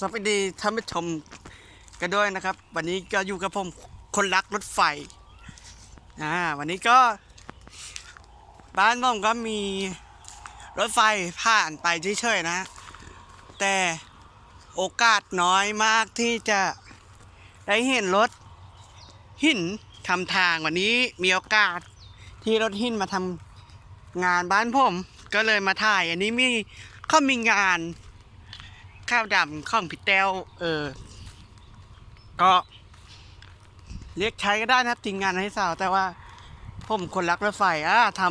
สวัสดีท่านผู้ชมกันด้วยนะครับ วันนี้ก็อยู่กับผมคนรักรถไฟอ่าวันนี้ก็ บ้านผมก็มีรถไฟผ่านไปเฉยๆนะ แต่โอกาสน้อยมากที่จะได้เห็นรถหินทำทางวันนี้มีโอกาสที่รถหินมาทำงานบ้านผม ก็เลยมาถ่าย อันนี้มีเขามีงาน ข้าวดำข้องพี่แต้วเออ ก็เรียกใช้ก็ได้นะครับทีมงานให้สาว แต่ว่าผมคนรักรถไฟอะท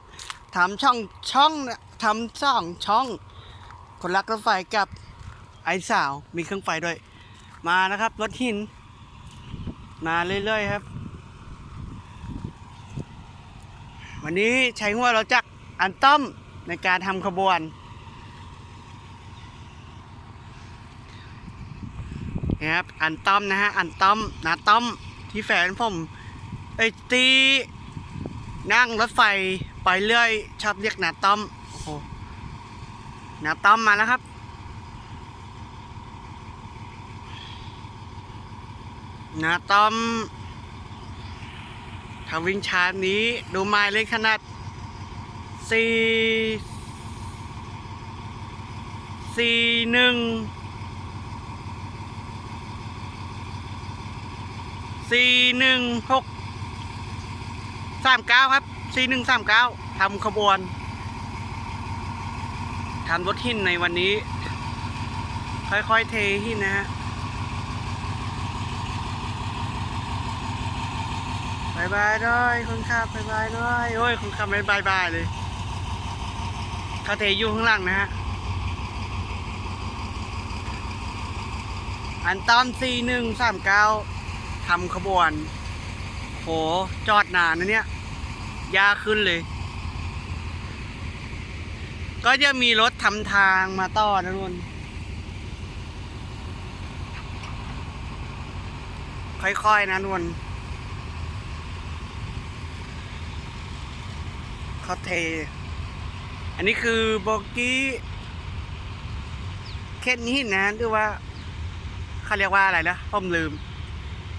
ำทำช่องช่องเนี่ยทำสองช่อง คนรักรถไฟกับไอ้สาวมีเครื่องไฟด้วย มานะครับ รถหิน มาเรื่อยๆครับ วันนี้ใช้หัวเราจักรอันต้อมในการทำขบวน นะครับ อันต้อมนะฮะ อันต้อมนาต้อมที่แฟนผมไอ้ตีนั่งรถไฟไปเรื่อย ชอบเรียกนาต้อมโอ้โหนาต้อมมาแล้วครับนาต้อมถ้าวิ่งชานี้ดูไม้เล็กขนาดสี่สี่หนึ่ง สี่หนึ่งหกสามเก้าครับสี่หนึ่งสามเก้าทำขบวนทำรถหินในวันนี้ ค่อยๆเทหินนะฮะบายบายด้วยคุณครับบายบายด้วยโอ้ยคุณขับไม่บายบายเลยเขาเทอยู่ข้างล่างนะฮะ อันตอมสี่หนึ่งสามเก้า ทำขบวน โห จอดนานนะเนี่ย ยากขึ้นเลย ก็จะมีรถทำทางมาต่อนะนุ่นค่อยๆนะนุ่นเขาเท อันนี้คือโบกี้เข็นหินนะหรือว่าเขาเรียกว่าอะไรนะผมลืม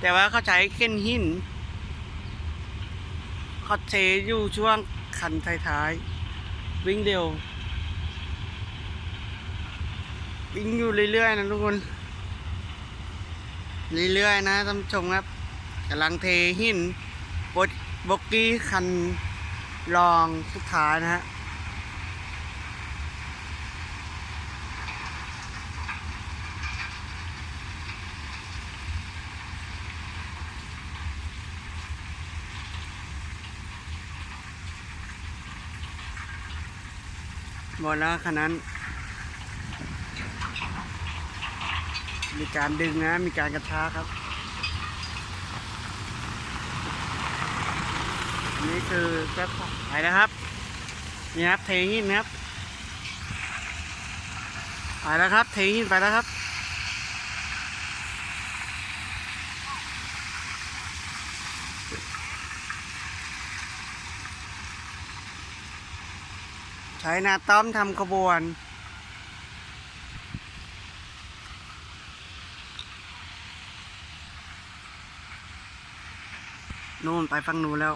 แต่ว่าเขาใช้เข็นหินเขาเทอยู่ช่วงคันท้ายๆวิ่งเร็ววิ่งอยู่เรื่อยๆนะทุกคน เรื่อยๆนะท่านผู้ชมครับกำลังเทหินบดบกกี้คันรองสุดท้ายนะฮะ หมดแล้วคันนั้น มีการดึงนะ มีการกระชากครับ อันนี้คือเจ้าของไปนะครับ นี่ครับ เทหินนะครับ ไปแล้วครับ เทหินไปแล้วครับ ใช้นาต้อมทำขบวน นู่นไปฟังนู้นแล้ว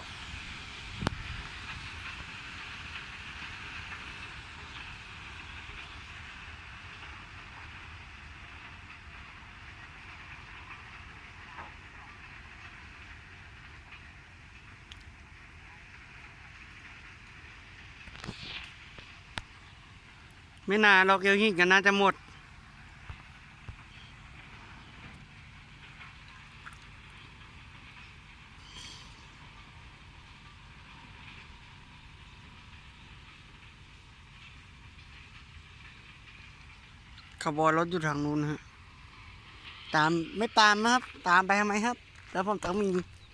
ไม่นานเราเกี่ยวหินกันน่าจะหมด ขบวนรถอยู่ทางนู้นฮะ ตามไม่ตามนะครับ ตามไปทำไมครับ แล้วผมต้องมี